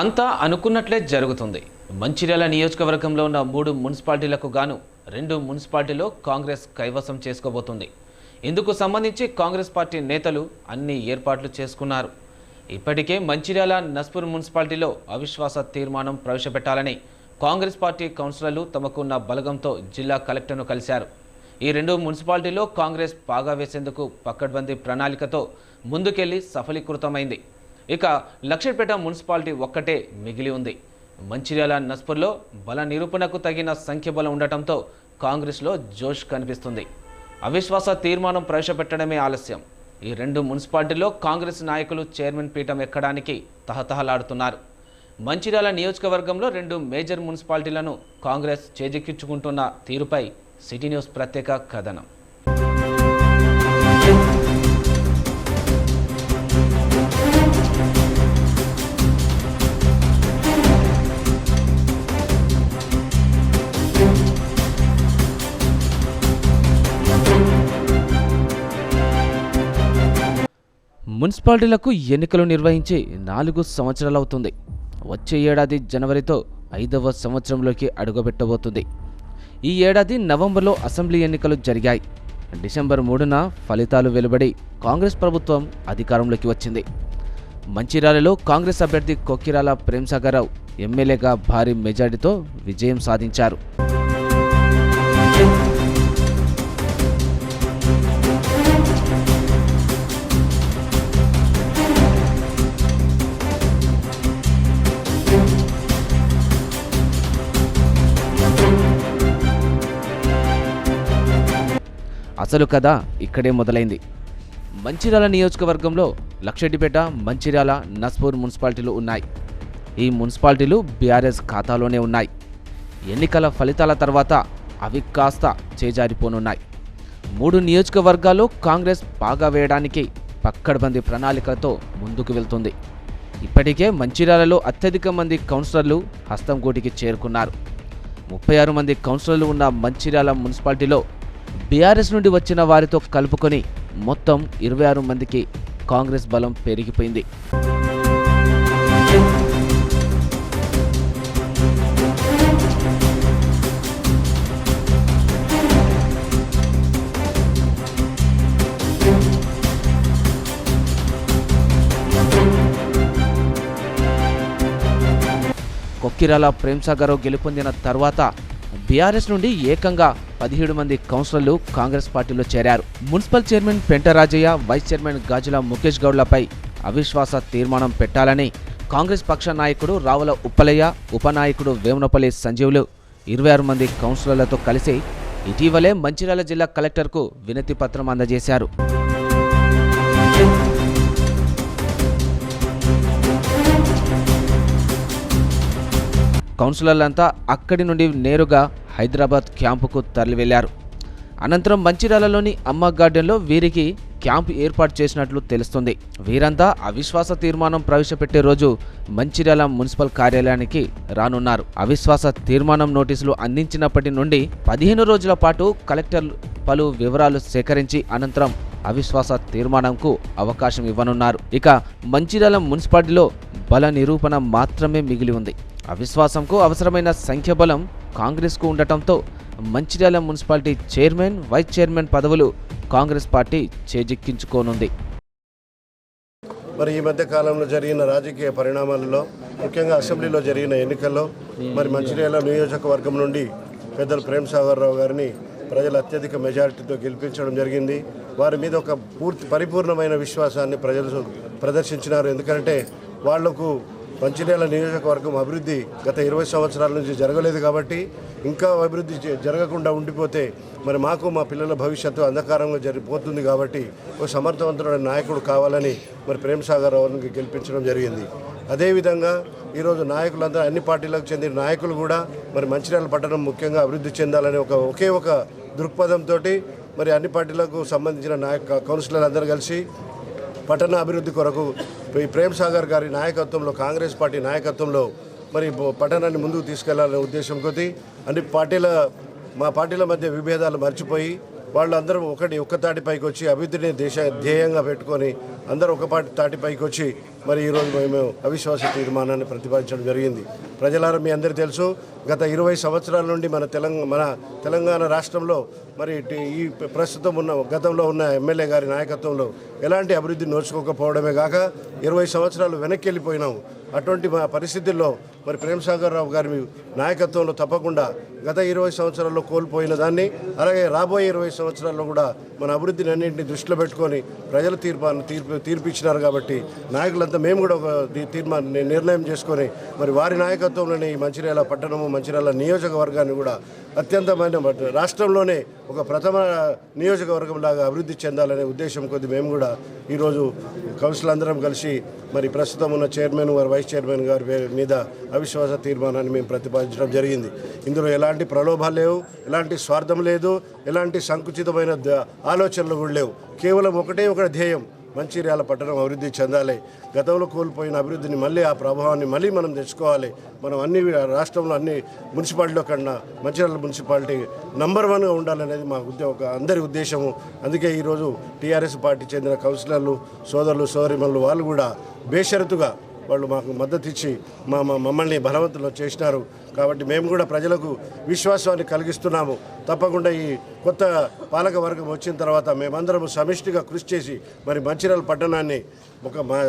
అంతా అనుకున్నట్లే జరుగుతుంది. మంచిర్యాల నియోజకవర్గంలో ఉన్న మూడు మున్సిపాలిటీలకు గాను రెండు మున్సిపాలిటీలో కాంగ్రెస్ కైవసం చేసుకోబోతుంది. ఇందుకు సంబంధించి కాంగ్రెస్ పార్టీ నేతలు అన్ని ఏర్పాట్లు చేసుకున్నారు. ఇప్పటికే మంచిర్యాల నస్పూర్ మున్సిపాలిటీలో అవిశ్వాస తీర్మానం ప్రవేశపెట్టాలని కాంగ్రెస్ పార్టీ కౌన్సిలర్లు తమకున్న బలగంతో జిల్లా కలెక్టర్ను కలిశారు. ఈ రెండు మున్సిపాలిటీలో కాంగ్రెస్ పాగా వేసేందుకు పక్కడ్బందీ ప్రణాళికతో ముందుకెళ్ళి సఫలీకృతమైంది. ఇక లక్ష్మీపేట మున్సిపాలిటీ ఒక్కటే మిగిలి ఉంది. మంచిర్యాల నస్పర్లో బల నిరూపణకు తగిన సంఖ్య బలం ఉండటంతో కాంగ్రెస్లో జోష్ కనిపిస్తుంది. అవిశ్వాస తీర్మానం ప్రవేశపెట్టడమే ఆలస్యం. ఈ రెండు మున్సిపాలిటీల్లో కాంగ్రెస్ నాయకులు చైర్మన్ పీఠం ఎక్కడానికి తహతహలాడుతున్నారు. మంచిర్యాల నియోజకవర్గంలో రెండు మేజర్ మున్సిపాలిటీలను కాంగ్రెస్ చేజిక్కించుకుంటున్న తీరుపై సిటీ న్యూస్ ప్రత్యేక కథనం. మున్సిపాలిటీలకు ఎన్నికలు నిర్వహించి నాలుగు సంవత్సరాలవుతుంది. వచ్చే ఏడాది జనవరితో ఐదవ సంవత్సరంలోకి అడుగుపెట్టబోతుంది. ఈ ఏడాది నవంబర్లో అసెంబ్లీ ఎన్నికలు జరిగాయి. డిసెంబర్ మూడున ఫలితాలు వెలువడి కాంగ్రెస్ ప్రభుత్వం అధికారంలోకి వచ్చింది. మంచిర్యాలలో కాంగ్రెస్ అభ్యర్థి కొక్కిరాల ప్రేమ్సాగరావు ఎమ్మెల్యేగా భారీ మెజార్టీతో విజయం సాధించారు. అసలు కథ ఇక్కడే మొదలైంది. మంచిర్యాల నియోజకవర్గంలో లక్షడిపేట మంచిర్యాల నస్పూర్ మున్సిపాలిటీలు ఉన్నాయి. ఈ మున్సిపాలిటీలు బీఆర్ఎస్ ఖాతాలోనే ఉన్నాయి. ఎన్నికల ఫలితాల తర్వాత అవి కాస్త చేజారిపోనున్నాయి. మూడు నియోజకవర్గాల్లో కాంగ్రెస్ బాగా వేయడానికి పక్కడబంది ప్రణాళికతో ముందుకు వెళ్తుంది. ఇప్పటికే మంచిర్యాలలో అత్యధిక మంది కౌన్సిలర్లు హస్తంగూటికి చేరుకున్నారు. ముప్పై ఆరు మంది కౌన్సిలర్లు ఉన్న మంచిర్యాల మున్సిపాలిటీలో బీఆర్ఎస్ నుండి వచ్చిన వారితో కలుపుకొని మొత్తం ఇరవై ఆరు మందికి కాంగ్రెస్ బలం పెరిగిపోయింది. కొక్కిరాల ప్రేమ్సాగరావు గెలుపొందిన తర్వాత బీఆర్ఎస్ నుండి ఏకంగా పదిహేడు మంది కౌన్సిలర్లు కాంగ్రెస్ పార్టీలో చేరారు. Municipal chairman Pentarajaiah vice chairman Gajula Mukesh గౌడ్లపై అవిశ్వాస తీర్మానం పెట్టాలని కాంగ్రెస్ పక్ష నాయకుడు రావుల ఉప్పలయ్య ఉపనాయకుడు వేమునపల్లి సంజీవులు ఇరవై ఆరు మంది కౌన్సిలర్లతో కలిసి ఇటీవలే మంచిర్యాల జిల్లా కలెక్టర్కు వినతి పత్రం అందజేశారు. కౌన్సిలర్లంతా అక్కడి నుండి నేరుగా హైదరాబాద్ క్యాంపుకు తరలివెళ్ళారు. అనంతరం మంచిర్యాలలోని అమ్మ గార్డెన్లో వీరికి క్యాంప్ ఏర్పాటు చేసినట్లు తెలుస్తుంది. వీరంతా అవిశ్వాస తీర్మానం ప్రవేశపెట్టే రోజు మంచిర్యాల మున్సిపల్ కార్యాలయానికి రానున్నారు. అవిశ్వాస తీర్మానం నోటీసులు అందించినప్పటి నుండి పదిహేను రోజుల పాటు కలెక్టర్ పలు వివరాలు సేకరించి అనంతరం అవిశ్వాస తీర్మానంకు అవకాశం ఇవ్వనున్నారు. ఇక మంచిర్యాల మున్సిపాలిటీలో బల నిరూపణ మాత్రమే మిగిలి ఉంది. అవిశ్వాసంకు అవసరమైన సంఖ్యాబలం కాంగ్రెస్కు ఉండటంతో Mancherial municipality chairman vice chairman పదవులు కాంగ్రెస్ పార్టీ చేజిక్కించుకోనుంది. మరి ఈ మధ్య కాలంలో జరిగిన రాజకీయ పరిణామాలలో ముఖ్యంగా అసెంబ్లీలో జరిగిన ఎన్నికల్లో మరి మంచిర్యాల నియోజకవర్గం నుండి పెద్దలు ప్రేమ్ సాగర్రావు గారిని ప్రజలు అత్యధిక మెజారిటీతో గెలిపించడం జరిగింది. వారి మీద ఒక పూర్తి పరిపూర్ణమైన విశ్వాసాన్ని ప్రజలు ప్రదర్శించినారు. ఎందుకంటే వాళ్ళకు మంచిర్యాల నియోజకవర్గం అభివృద్ధి గత ఇరవై సంవత్సరాల నుంచి జరగలేదు కాబట్టి ఇంకా అభివృద్ధి జరగకుండా ఉండిపోతే మరి మాకు మా పిల్లల భవిష్యత్తు అంధకారంగా జరిగిపోతుంది కాబట్టి ఒక సమర్థవంతుడైన నాయకుడు కావాలని మరి ప్రేమసాగర్ రావుని గెలిపించడం జరిగింది. అదేవిధంగా ఈరోజు నాయకులందరూ అన్ని పార్టీలకు చెందిన నాయకులు కూడా మరి మంచిర్యాల పట్టణం ముఖ్యంగా అభివృద్ధి చెందాలని ఒక ఒకే ఒక దృక్పథంతో మరి అన్ని పార్టీలకు సంబంధించిన నాయక కౌన్సిలర్లు అందరూ కలిసి పట్టణ అభివృద్ధి కొరకు ఈ ప్రేమ్ సాగర్ గారి నాయకత్వంలో కాంగ్రెస్ పార్టీ నాయకత్వంలో మరి పట్టణాన్ని ముందుకు తీసుకెళ్ళాలనే ఉద్దేశం కొద్దీ అన్ని పార్టీల మా పార్టీల మధ్య విభేదాలు మర్చిపోయి వాళ్ళందరూ ఒకటి ఒక్క తాటిపైకి వచ్చి అభివృద్ధిని దేశ ధ్యేయంగా పెట్టుకొని అందరూ ఒక పాటి తాటిపైకి వచ్చి మరి ఈరోజు మేము అవిశ్వాస తీర్మానాన్ని ప్రతిపాదించడం జరిగింది. ప్రజలారా మీ అందరికీ తెలుసు గత ఇరవై సంవత్సరాల నుండి మన తెలంగాణ మన తెలంగాణ రాష్ట్రంలో మరి ఈ ప్రస్తుతం ఉన్న గతంలో ఉన్న ఎమ్మెల్యే గారి నాయకత్వంలో ఎలాంటి అభివృద్ధి నోచుకోకపోవడమే కాక ఇరవై సంవత్సరాలు వెనక్కి వెళ్ళిపోయినాము అటువంటి మా పరిస్థితుల్లో మరి ప్రేమసాగర్ రావు గారి నాయకత్వంలో తప్పకుండా గత ఇరవై సంవత్సరాల్లో కోల్పోయిన దాన్ని అలాగే రాబోయే ఇరవై సంవత్సరాల్లో కూడా మన అభివృద్ధిని అన్నింటినీ దృష్టిలో పెట్టుకొని ప్రజల తీర్మాన్ని తీర్పు తీర్పిచ్చినారు కాబట్టి నాయకులంతా మేము కూడా ఒక తీర్మానం నిర్ణయం చేసుకొని మరి వారి నాయకత్వంలోనే ఈ మంచిర్యాల పట్టణము మంచిర్యాల నియోజకవర్గాన్ని కూడా అత్యంతమైన రాష్ట్రంలోనే ఒక ప్రథమ నియోజకవర్గం లాగా అభివృద్ధి చెందాలనే ఉద్దేశం కొద్ది మేము కూడా ఈరోజు కౌన్సిల్ అందరం కలిసి మరి ప్రస్తుతం ఉన్న చైర్మన్ గారు వైస్ చైర్మన్ గారి మీద అవిశ్వాస తీర్మానాన్ని మేము ప్రతిపాదించడం జరిగింది. ఇందులో ఎలాంటి ప్రలోభాలు లేవు ఎలాంటి స్వార్థం లేదు ఎలాంటి సంకుచితమైన ఆలోచనలు కూడా లేవు. కేవలం ఒకటే ఒక ధ్యేయం మంచిర్యాల పట్టణం అభివృద్ధి చెందాలి. గతంలో కోల్పోయిన అభివృద్ధిని మళ్ళీ ఆ ప్రభావాన్ని మళ్ళీ మనం తెచ్చుకోవాలి. మనం అన్ని రాష్ట్రంలో అన్ని మున్సిపాలిటీలో కన్నా మంచిర్యాల మున్సిపాలిటీ నంబర్ వన్గా ఉండాలనేది మా ఉద్యోగ ఒక అందరి ఉద్దేశము. అందుకే ఈరోజు టీఆర్ఎస్ పార్టీ చెందిన కౌన్సిలర్లు సోదరులు సోదరిమణులు వాళ్ళు కూడా బేషరతుగా వాళ్ళు మాకు మద్దతు ఇచ్చి మా మా మమ్మల్ని బలవంతులు చేసినారు. కాబట్టి మేము కూడా ప్రజలకు విశ్వాసాన్ని కలిగిస్తున్నాము. తప్పకుండా ఈ కొత్త పాలక వర్గం వచ్చిన తర్వాత మేమందరం సమిష్టిగా కృషి చేసి మరి మంచిర్యాల పట్టణాన్ని ఒక మా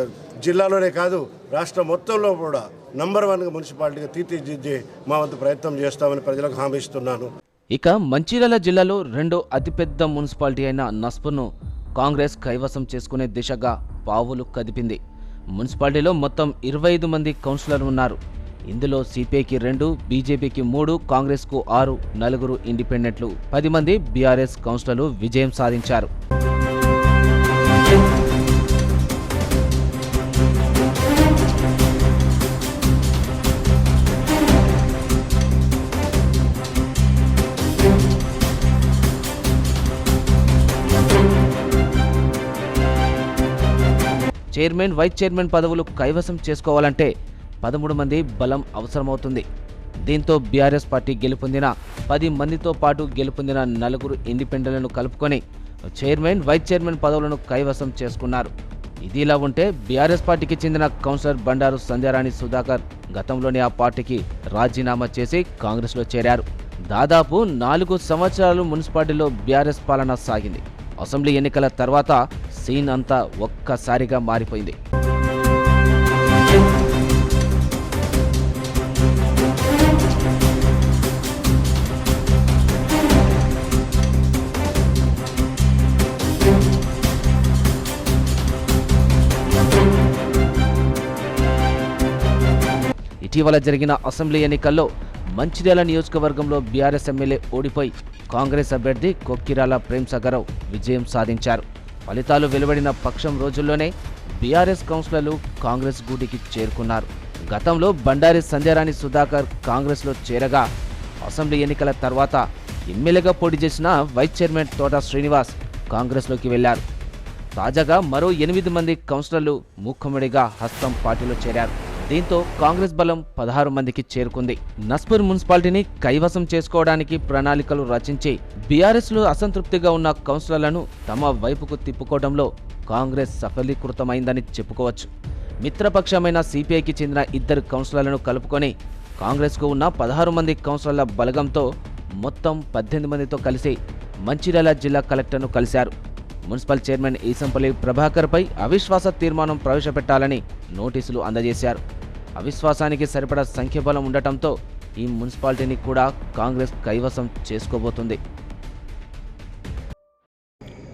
జిల్లాలోనే కాదు రాష్ట్రం మొత్తంలో కూడా నంబర్ వన్గా మున్సిపాలిటీగా తీర్చిదిద్దే మా వంతు ప్రయత్నం చేస్తామని ప్రజలకు హామీ ఇస్తున్నాను. ఇక మంచిర్యాల జిల్లాలో రెండో అతిపెద్ద మున్సిపాలిటీ అయిన నస్పును కాంగ్రెస్ కైవసం చేసుకునే దిశగా పావులు కదిపింది. మున్సిపాలిటీలో మొత్తం ఇరవై ఐదు మంది కౌన్సిలర్లు ఉన్నారు. ఇందులో సిపిఐకి రెండు బీజేపీకి మూడు కాంగ్రెస్కు ఆరు నలుగురు ఇండిపెండెంట్లు. పది మంది బీఆర్ఎస్ కౌన్సిలర్లు విజయం సాధించారు. చైర్మన్ వైస్ చైర్మన్ పదవులు కైవసం చేసుకోవాలంటే పదమూడు మంది బలం అవసరమవుతుంది. దీంతో బీఆర్ఎస్ పార్టీ గెలుపొందిన పది మందితో పాటు గెలుపొందిన నలుగురు ఇండిపెండెంట్లను కలుపుకొని చైర్మన్ వైస్ చైర్మన్ పదవులను కైవసం చేసుకున్నారు. ఇదిలా ఉంటే బీఆర్ఎస్ పార్టీకి చెందిన కౌన్సిలర్ బండారు సంధ్యారాణి సుధాకర్ గతంలోనే ఆ పార్టీకి రాజీనామా చేసి కాంగ్రెస్లో చేరారు. దాదాపు నాలుగు సంవత్సరాలు మున్సిపాలిటీలో బీఆర్ఎస్ పాలన సాగింది. అసెంబ్లీ ఎన్నికల తర్వాత సీన్ అంతా ఒక్కసారిగా మారిపోయింది. ఇటీవల జరిగిన అసెంబ్లీ ఎన్నికల్లో మంచిర్యాల నియోజకవర్గంలో బీఆర్ఎస్ ఎమ్మెల్యే ఓడిపోయి కాంగ్రెస్ అభ్యర్థి కొక్కిరాల ప్రేమ్ సగరావు విజయం సాధించారు. ఫలితాలు వెలువడిన పక్షం రోజుల్లోనే బీఆర్ఎస్ కౌన్సిలర్లు కాంగ్రెస్ గూటికి చేరుకున్నారు. గతంలో బండారి సంధ్యారాణి సుధాకర్ కాంగ్రెస్లో చేరగా అసెంబ్లీ ఎన్నికల తర్వాత ఎమ్మెల్యేగా పోటీ చేసిన వైస్ చైర్మన్ తోట శ్రీనివాస్ కాంగ్రెస్లోకి వెళ్ళారు తాజాగా మరో ఎనిమిది మంది కౌన్సిలర్లు ముఖముడిగా హస్తం పార్టీలో చేరారు. దీంతో కాంగ్రెస్ బలం పదహారు మందికి చేరుకుంది. నస్పూర్ మున్సిపాలిటీని కైవసం చేసుకోవడానికి ప్రణాళికలు రచించి బీఆర్ఎస్లో అసంతృప్తిగా ఉన్న కౌన్సిలర్లను తమ వైపుకు తిప్పుకోవడంలో కాంగ్రెస్ సఫలీకృతమైందని చెప్పుకోవచ్చు. మిత్రపక్షమైన సిపిఐకి చెందిన ఇద్దరు కౌన్సిలర్లను కలుపుకొని కాంగ్రెస్కు ఉన్న పదహారు మంది కౌన్సిలర్ల బలగంతో మొత్తం పద్దెనిమిది మందితో కలిసి మంచిర్యాల జిల్లా కలెక్టర్ను కలిశారు. మున్సిపల్ చైర్మన్ ఈసంపల్లి ప్రభాకర్పై అవిశ్వాస తీర్మానం ప్రవేశపెట్టాలని నోటీసులు అందజేశారు. అవిశ్వాసానికి సరిపడా సంఖ్యబలం ఉండటంతో ఈ మున్సిపాలిటీని కూడా కాంగ్రెస్ కైవసం చేసుకోబోతుంది.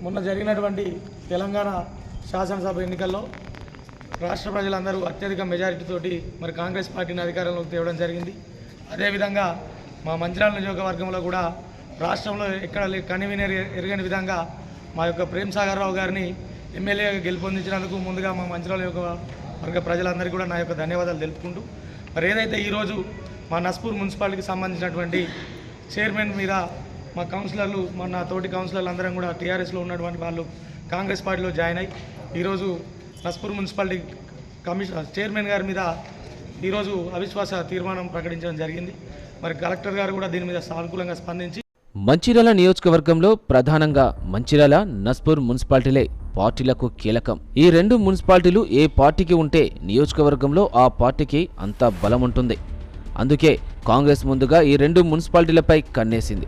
మొన్న జరిగినటువంటి తెలంగాణ శాసనసభ ఎన్నికల్లో రాష్ట్ర ప్రజలందరూ అత్యధిక మెజారిటీతోటి మరి కాంగ్రెస్ పార్టీని అధికారంలోకి తేవడం జరిగింది. అదేవిధంగా మా మంచిర్యాల నియోజకవర్గంలో కూడా రాష్ట్రంలో ఎక్కడ లే- ఎరగని విధంగా మా యొక్క ప్రేమ్ సాగర్ రావు గారిని ఎమ్మెల్యేగా గెలుపొందించినందుకు ముందుగా మా మంచిరాల యొక్క వర్గ ప్రజలందరికీ కూడా నా యొక్క ధన్యవాదాలు తెలుపుకుంటూ మరి ఏదైతే ఈరోజు మా నస్పూర్ మున్సిపాలిటీకి సంబంధించినటువంటి చైర్మన్ మీద మా కౌన్సిలర్లు మా నా తోటి కౌన్సిలర్లు అందరం కూడా టీఆర్ఎస్లో ఉన్నటువంటి వాళ్ళు కాంగ్రెస్ పార్టీలో జాయిన్ అయ్యి ఈరోజు నస్పూర్ మున్సిపాలిటీ కమిషన్ చైర్మన్ గారి మీద ఈరోజు అవిశ్వాస తీర్మానం ప్రకటించడం జరిగింది. మరి కలెక్టర్ గారు కూడా దీని మీద సానుకూలంగా స్పందించి మంచిర్యాల నియోజకవర్గంలో ప్రధానంగా మంచిర్యాల నస్పూర్ మున్సిపాలిటీలే పార్టీలకు కీలకం. ఈ రెండు మున్సిపాలిటీలు ఏ పార్టీకి ఉంటే నియోజకవర్గంలో ఆ పార్టీకి అంత బలం ఉంటుంది అందుకే కాంగ్రెస్ ముందుగా ఈ రెండు మున్సిపాలిటీలపై కన్నేసింది.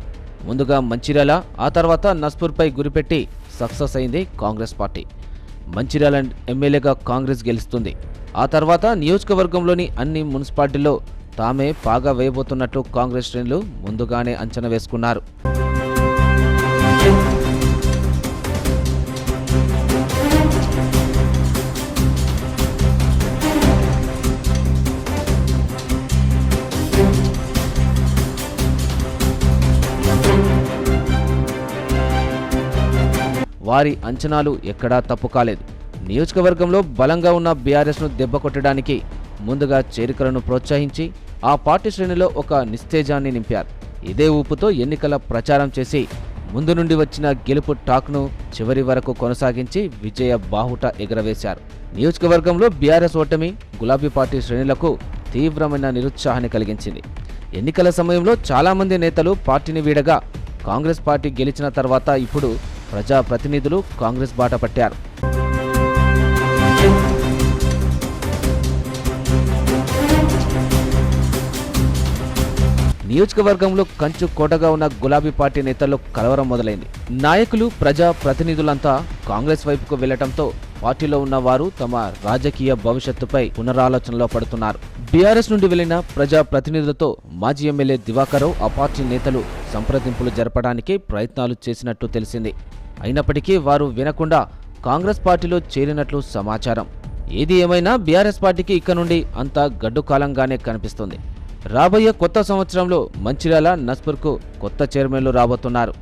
ముందుగా మంచిర్యాల ఆ తర్వాత నస్పూర్పై గురిపెట్టి సక్సెస్ అయింది కాంగ్రెస్ పార్టీ. మంచిర్యాల ఎమ్మెల్యేగా కాంగ్రెస్ గెలుస్తుంది. ఆ తర్వాత నియోజకవర్గంలోని అన్ని మున్సిపాలిటీల్లో తామే పాగా వేయబోతున్నట్లు కాంగ్రెస్ శ్రేణులు ముందుగానే అంచనా వేసుకున్నారు. వారి అంచనాలు ఎక్కడా తప్పు కాలేదు నియోజకవర్గంలో బలంగా ఉన్న బీఆర్ఎస్ను దెబ్బకొట్టడానికి ముందుగా చేరికలను ప్రోత్సహించి ఆ పార్టీ శ్రేణిలో ఒక నిస్తేజాన్ని నింపారు. ఇదే ఊపుతో ఎన్నికల ప్రచారం చేసి ముందు నుండి వచ్చిన గెలుపు టాక్ను చివరి వరకు కొనసాగించి విజయ బాహుట ఎగరవేశారు. నియోజకవర్గంలో బీఆర్ఎస్ ఓటమి గులాబీ పార్టీ శ్రేణులకు తీవ్రమైన నిరుత్సాహాన్ని కలిగించింది. ఎన్నికల సమయంలో చాలామంది నేతలు పార్టీని వీడగా కాంగ్రెస్ పార్టీ గెలిచిన తర్వాత ఇప్పుడు ప్రజాప్రతినిధులు కాంగ్రెస్ బాట పట్టారు. నియోజకవర్గంలో కంచు కోటగా ఉన్న గులాబీ పార్టీ నేతల్లో కలవరం మొదలైంది. నాయకులు ప్రజా ప్రతినిధులంతా కాంగ్రెస్ వైపుకు వెళ్ళటంతో పార్టీలో ఉన్న వారు తమ రాజకీయ భవిష్యత్తుపై పునరాలోచనలో పడుతున్నారు. బీఆర్ఎస్ నుండి వెళ్ళిన ప్రజా ప్రతినిధులతో మాజీ ఎమ్మెల్యే దివాకరవ్ ఆ పార్టీ నేతలు సంప్రదింపులు జరపడానికి ప్రయత్నాలు చేసినట్టు తెలిసింది. అయినప్పటికీ వారు వినకుండా కాంగ్రెస్ పార్టీలో చేరినట్లు సమాచారం. ఏది ఏమైనా బీఆర్ఎస్ పార్టీకి ఇక నుండి అంత గడ్డుకాలంగానే కనిపిస్తుంది. రాబోయే కొత్త సంవత్సరంలో మంచిర్యాల నస్పర్కు కొత్త చైర్మన్లు రాబోతున్నారు.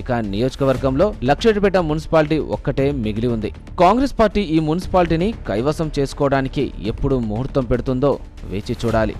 ఇక నియోజకవర్గంలో లక్షటిపేట మున్సిపాలిటీ ఒక్కటే మిగిలి ఉంది. కాంగ్రెస్ పార్టీ ఈ మున్సిపాలిటీని కైవసం చేసుకోవడానికి ఎప్పుడు ముహూర్తం పెడుతుందో వేచి చూడాలి.